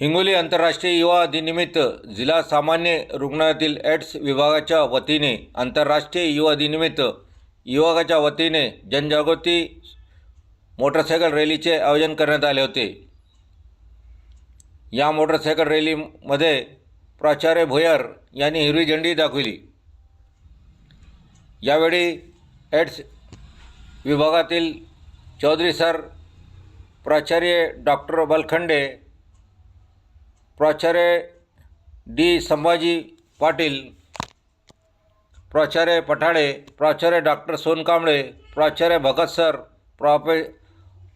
हिंगोली आंतरराष्ट्रीय युवा दिनिमित्त जिल्हा सामान्य रुग्णालयातील एड्स विभागाच्या वतीने आंतरराष्ट्रीय युवा दिनिमित्त विभागाच्या वतीने जनजागृती मोटरसायकल रॅलीचे आयोजन करण्यात आले होते. या मोटरसायकल रॅलीमध्ये प्राचार्य भोयर यांनी हिरवी झेंडी दाखविली. यावेळी एड्स विभागातील चौधरी सर प्राचार्य डॉक्टर बलखंडे प्राचार्य डी संभाजी पाटील प्राचार्य पठाडे प्राचार्य डॉक्टर सोनकांबळे प्राचार्य भगत सर प्रापे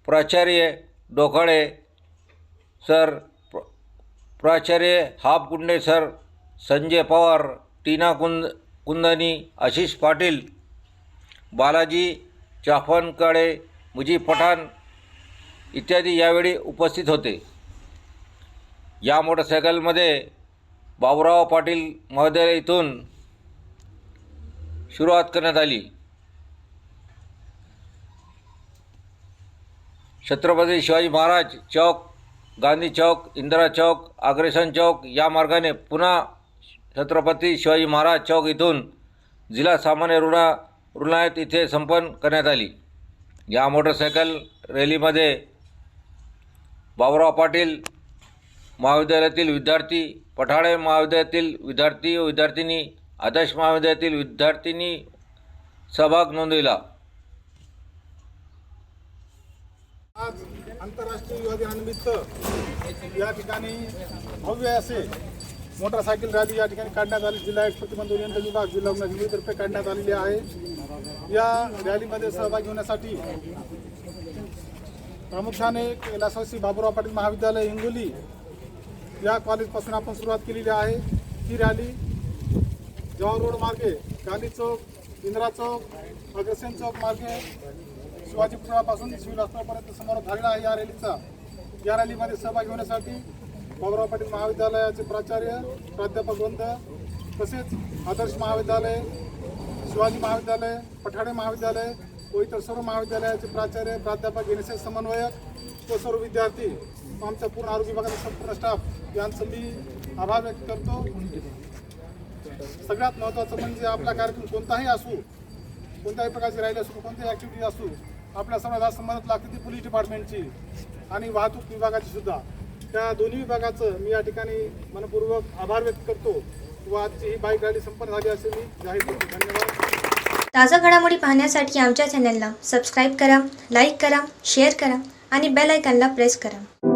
प्राचार्य डोकाळे सर प्र- प्राचार्य हापकुंडे सर संजय पवार टीना कुंद कुंदनी आशिष पाटील बालाजी चाफनकाळे मुजी पठाण इत्यादी यावेळी उपस्थित होते. या मोटरसायकलमध्ये बाबुराव पाटील महोदय इथून सुरुवात करण्यात आली. छत्रपती शिवाजी महाराज चौक गांधी चौक इंदिरा चौक अग्रेसन चौक या मार्गाने पुन्हा छत्रपती शिवाजी महाराज चौक इथून जिल्हा सामान्य रुग्णा रुग्णालयात इथे संपन्न करण्यात आली. या मोटरसायकल रॅलीमध्ये बाबुराव पाटील महाविद्यालयातील विद्यार्थी पठाळे महाविद्यालयातील विद्यार्थी व विद्यार्थिनी आदर्श महाविद्यालयातील विद्यार्थिनी सहभाग नोंदविला. आज आंतरराष्ट्रीय युवा दिनानिमित्त या ठिकाणी भव्य असे मोटरसायकल रॅली या ठिकाणी काढण्यात आली. जिल्हा एक प्रतिबंध नियंत्रण विभाग जिल्हा रुग्णालयातर्फे काढण्यात आलेली आहे. या रॅलीमध्ये सहभागी होण्यासाठी प्रामुख्याने कैलासवासी बाबुराव पाटील महाविद्यालय हिंगोली या कॉलेजपासून आपण सुरुवात केलेली आहे. ही रॅली जवाहर रोड मार्गे गांधी चौक इंदिरा चौक अग्रसेन चौक मार्गे शिवाजी पुतळापासून सिव्हिल हॉस्पिटलपर्यंत समोर झालेला आहे या रॅलीचा. या रॅलीमध्ये सहभागी होण्यासाठी बाबुराव पाटील महाविद्यालयाचे प्राचार्य प्राध्यापक वृंद तसेच आदर्श महाविद्यालय शिवाजी महाविद्यालय पठाडे महाविद्यालय व इतर सर्व महाविद्यालयाचे प्राचार्य प्राध्यापक एन एस एस समन्वयक व सर्व विद्यार्थी आमच्या पूर्ण आरोग्य विभागाचा संपूर्ण स्टाफ यांचं मी आभार व्यक्त करतो. सगळ्यात महत्त्वाचं म्हणजे आपला कार्यक्रम कोणताही असू कोणत्याही प्रकारची रॅली असू कोणत्याही ॲक्टिव्हिटी असू आपल्या सर्वात संबंधात लागते ती पोलीस डिपार्टमेंटची आणि वाहतूक विभागाची सुद्धा. त्या दोन्ही विभागाचं मी या ठिकाणी मनपूर्वक आभार व्यक्त करतो व आजची ही बाईक रॅली संपन्न झाली असे मी. जाहीर करतो धन्यवाद. ताज्या घडामोडी पाहण्यासाठी आमच्या चॅनलला सबस्क्राईब करा लाईक करा शेअर करा आणि बेल आयकॉनला प्रेस करा.